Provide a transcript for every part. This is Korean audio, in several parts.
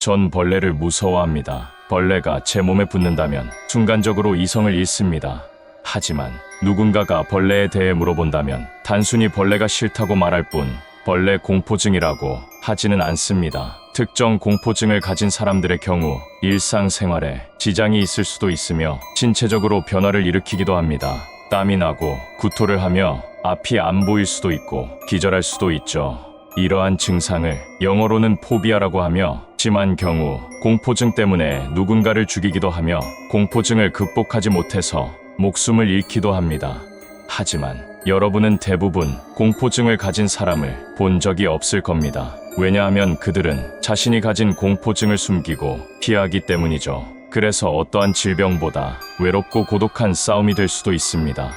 전 벌레를 무서워합니다. 벌레가 제 몸에 붙는다면 순간적으로 이성을 잃습니다. 하지만 누군가가 벌레에 대해 물어본다면 단순히 벌레가 싫다고 말할 뿐 벌레 공포증이라고 하지는 않습니다. 특정 공포증을 가진 사람들의 경우 일상생활에 지장이 있을 수도 있으며 신체적으로 변화를 일으키기도 합니다. 땀이 나고 구토를 하며 앞이 안 보일 수도 있고 기절할 수도 있죠. 이러한 증상을 영어로는 포비아라고 하며 심한 경우 공포증 때문에 누군가를 죽이기도 하며 공포증을 극복하지 못해서 목숨을 잃기도 합니다. 하지만 여러분은 대부분 공포증을 가진 사람을 본 적이 없을 겁니다. 왜냐하면 그들은 자신이 가진 공포증을 숨기고 피하기 때문이죠. 그래서 어떠한 질병보다 외롭고 고독한 싸움이 될 수도 있습니다.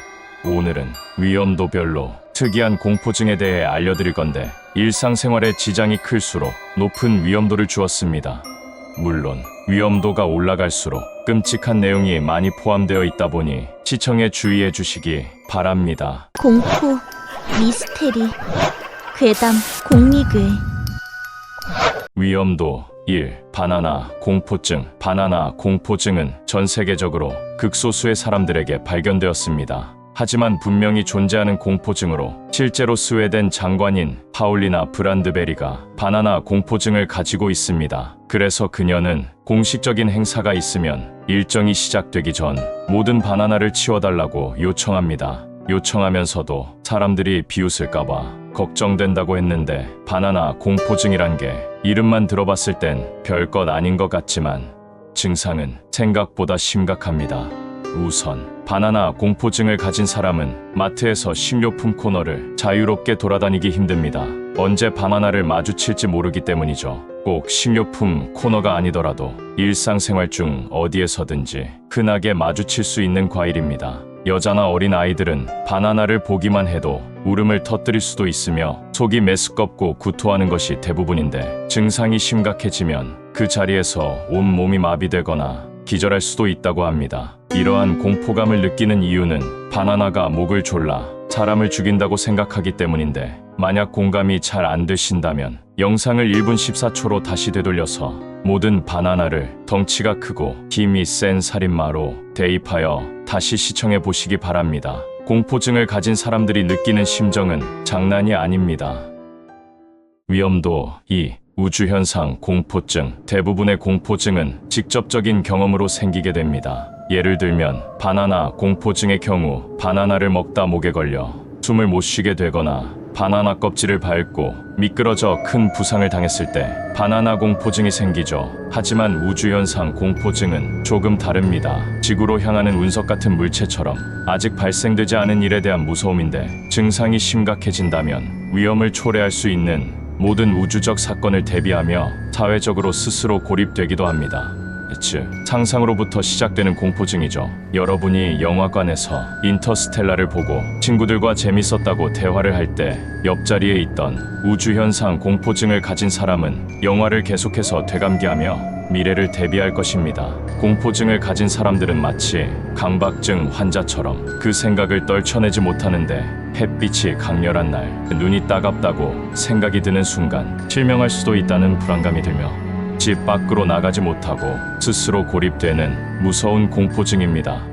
오늘은 위험도 별로 특이한 공포증에 대해 알려드릴 건데 일상생활에 지장이 클수록 높은 위험도를 주었습니다. 물론 위험도가 올라갈수록 끔찍한 내용이 많이 포함되어 있다 보니 시청에 주의해 주시기 바랍니다. 공포, 미스테리, 괴담, 공리괴. 위험도 1. 바나나 공포증. 바나나 공포증은 전 세계적으로 극소수의 사람들에게 발견되었습니다. 하지만 분명히 존재하는 공포증으로 실제로 스웨덴 장관인 파울리나 브란드베리가 바나나 공포증을 가지고 있습니다. 그래서 그녀는 공식적인 행사가 있으면 일정이 시작되기 전 모든 바나나를 치워달라고 요청합니다. 요청하면서도 사람들이 비웃을까봐 걱정된다고 했는데 바나나 공포증이란 게 이름만 들어봤을 땐 별것 아닌 것 같지만 증상은 생각보다 심각합니다. 우선 바나나 공포증을 가진 사람은 마트에서 식료품 코너를 자유롭게 돌아다니기 힘듭니다. 언제 바나나를 마주칠지 모르기 때문이죠. 꼭 식료품 코너가 아니더라도 일상생활 중 어디에서든지 흔하게 마주칠 수 있는 과일입니다. 여자나 어린 아이들은 바나나를 보기만 해도 울음을 터뜨릴 수도 있으며 속이 메스껍고 구토하는 것이 대부분인데 증상이 심각해지면 그 자리에서 온 몸이 마비되거나 기절할 수도 있다고 합니다. 이러한 공포감을 느끼는 이유는 바나나가 목을 졸라 사람을 죽인다고 생각하기 때문인데 만약 공감이 잘 안 되신다면 영상을 1분 14초로 다시 되돌려서 모든 바나나를 덩치가 크고 힘이 센 살인마로 대입하여 다시 시청해 보시기 바랍니다. 공포증을 가진 사람들이 느끼는 심정은 장난이 아닙니다. 위험도 2. 우주현상 공포증. 대부분의 공포증은 직접적인 경험으로 생기게 됩니다. 예를 들면 바나나 공포증의 경우 바나나를 먹다 목에 걸려 숨을 못 쉬게 되거나 바나나 껍질을 밟고 미끄러져 큰 부상을 당했을 때 바나나 공포증이 생기죠. 하지만 우주현상 공포증은 조금 다릅니다. 지구로 향하는 운석 같은 물체처럼 아직 발생되지 않은 일에 대한 무서움인데 증상이 심각해진다면 위험을 초래할 수 있는 모든 우주적 사건을 대비하며 사회적으로 스스로 고립되기도 합니다. 즉, 상상으로부터 시작되는 공포증이죠. 여러분이 영화관에서 인터스텔라를 보고 친구들과 재밌었다고 대화를 할 때 옆자리에 있던 우주현상 공포증을 가진 사람은 영화를 계속해서 되감기하며 미래를 대비할 것입니다. 공포증을 가진 사람들은 마치 강박증 환자처럼 그 생각을 떨쳐내지 못하는데 햇빛이 강렬한 날 눈이 따갑다고 생각이 드는 순간 실명할 수도 있다는 불안감이 들며 집 밖으로 나가지 못하고 스스로 고립되는 무서운 공포증입니다.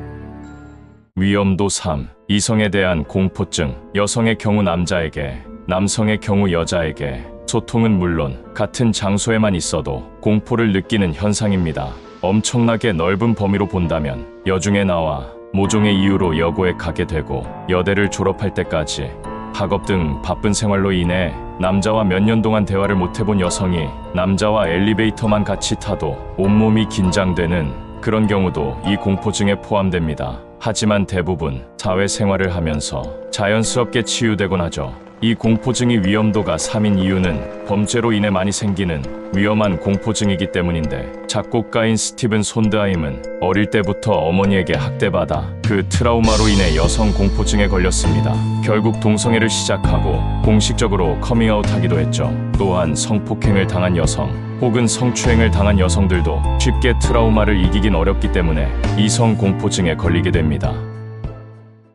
위험도 3. 이성에 대한 공포증. 여성의 경우 남자에게, 남성의 경우 여자에게 소통은 물론 같은 장소에만 있어도 공포를 느끼는 현상입니다. 엄청나게 넓은 범위로 본다면 여중에 나와 모종의 이유로 여고에 가게 되고 여대를 졸업할 때까지 학업 등 바쁜 생활로 인해 남자와 몇 년 동안 대화를 못 해본 여성이 남자와 엘리베이터만 같이 타도 온몸이 긴장되는 그런 경우도 이 공포증에 포함됩니다. 하지만 대부분 사회생활을 하면서 자연스럽게 치유되곤 하죠. 이 공포증의 위험도가 3인 이유는 범죄로 인해 많이 생기는 위험한 공포증이기 때문인데 작곡가인 스티븐 손드하임은 어릴 때부터 어머니에게 학대받아 그 트라우마로 인해 여성 공포증에 걸렸습니다. 결국 동성애를 시작하고 공식적으로 커밍아웃하기도 했죠. 또한 성폭행을 당한 여성 혹은 성추행을 당한 여성들도 쉽게 트라우마를 이기긴 어렵기 때문에 이성 공포증에 걸리게 됩니다.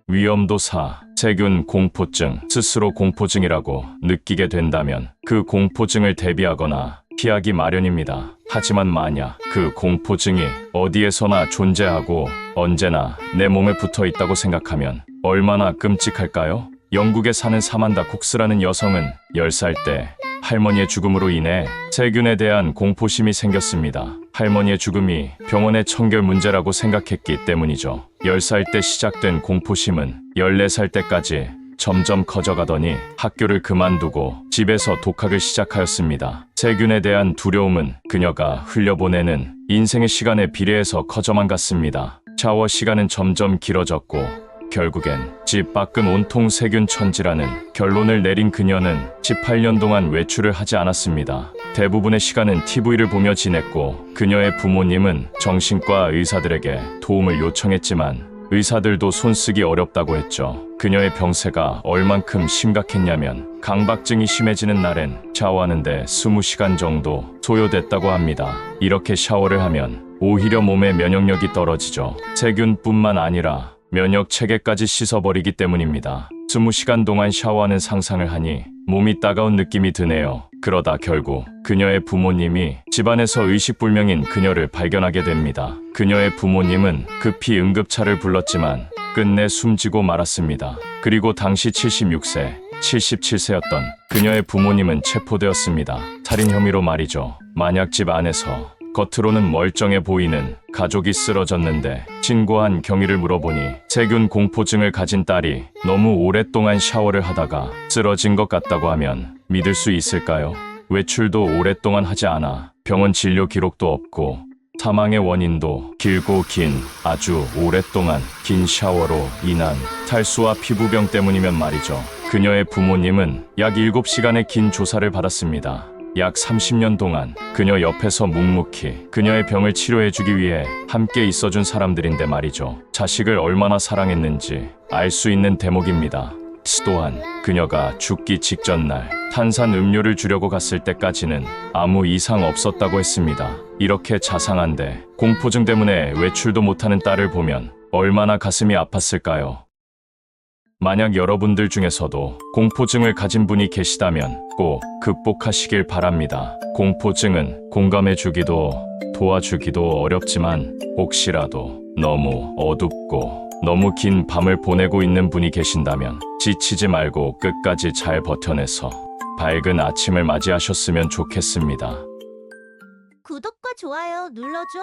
위험도 4. 세균 공포증. 스스로 공포증이라고 느끼게 된다면 그 공포증을 대비하거나 피하기 마련입니다. 하지만 만약 그 공포증이 어디에서나 존재하고 언제나 내 몸에 붙어 있다고 생각하면 얼마나 끔찍할까요? 영국에 사는 사만다 콕스라는 여성은 10살 때 할머니의 죽음으로 인해 세균에 대한 공포심이 생겼습니다. 할머니의 죽음이 병원의 청결 문제라고 생각했기 때문이죠. 10살 때 시작된 공포심은 14살 때까지 점점 커져가더니 학교를 그만두고 집에서 독학을 시작하였습니다. 세균에 대한 두려움은 그녀가 흘려보내는 인생의 시간에 비례해서 커져만 갔습니다. 샤워 시간은 점점 길어졌고 결국엔 집 밖은 온통 세균 천지라는 결론을 내린 그녀는 18년 동안 외출을 하지 않았습니다. 대부분의 시간은 TV를 보며 지냈고 그녀의 부모님은 정신과 의사들에게 도움을 요청했지만 의사들도 손쓰기 어렵다고 했죠. 그녀의 병세가 얼만큼 심각했냐면 강박증이 심해지는 날엔 샤워하는데 20시간 정도 소요됐다고 합니다. 이렇게 샤워를 하면 오히려 몸의 면역력이 떨어지죠. 세균뿐만 아니라 면역 체계까지 씻어버리기 때문입니다. 20시간 동안 샤워하는 상상을 하니 몸이 따가운 느낌이 드네요. 그러다 결국 그녀의 부모님이 집안에서 의식불명인 그녀를 발견하게 됩니다. 그녀의 부모님은 급히 응급차를 불렀지만 끝내 숨지고 말았습니다. 그리고 당시 76세, 77세였던 그녀의 부모님은 체포되었습니다. 살인 혐의로 말이죠. 만약 집 안에서 겉으로는 멀쩡해 보이는 가족이 쓰러졌는데 친구한 경위를 물어보니 세균 공포증을 가진 딸이 너무 오랫동안 샤워를 하다가 쓰러진 것 같다고 하면 믿을 수 있을까요? 외출도 오랫동안 하지 않아 병원 진료 기록도 없고 사망의 원인도 길고 긴 아주 오랫동안 긴 샤워로 인한 탈수와 피부병 때문이면 말이죠. 그녀의 부모님은 약 7시간의 긴 조사를 받았습니다. 약 30년 동안 그녀 옆에서 묵묵히 그녀의 병을 치료해주기 위해 함께 있어준 사람들인데 말이죠. 자식을 얼마나 사랑했는지 알 수 있는 대목입니다. 또한 그녀가 죽기 직전 날 탄산 음료를 주려고 갔을 때까지는 아무 이상 없었다고 했습니다. 이렇게 자상한데 공포증 때문에 외출도 못하는 딸을 보면 얼마나 가슴이 아팠을까요? 만약 여러분들 중에서도 공포증을 가진 분이 계시다면 꼭 극복하시길 바랍니다. 공포증은 공감해주기도 도와주기도 어렵지만 혹시라도 너무 어둡고 너무 긴 밤을 보내고 있는 분이 계신다면 지치지 말고 끝까지 잘 버텨내서 밝은 아침을 맞이하셨으면 좋겠습니다. 구독과 좋아요 눌러줘.